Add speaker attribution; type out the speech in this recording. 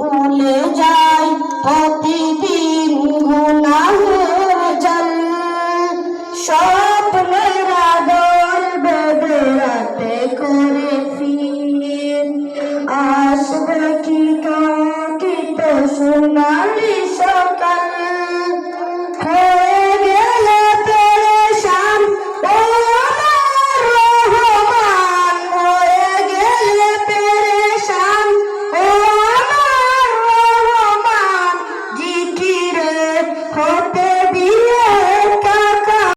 Speaker 1: ভুলে যাই প্রতিদিন গুণাহের জল। সব corpo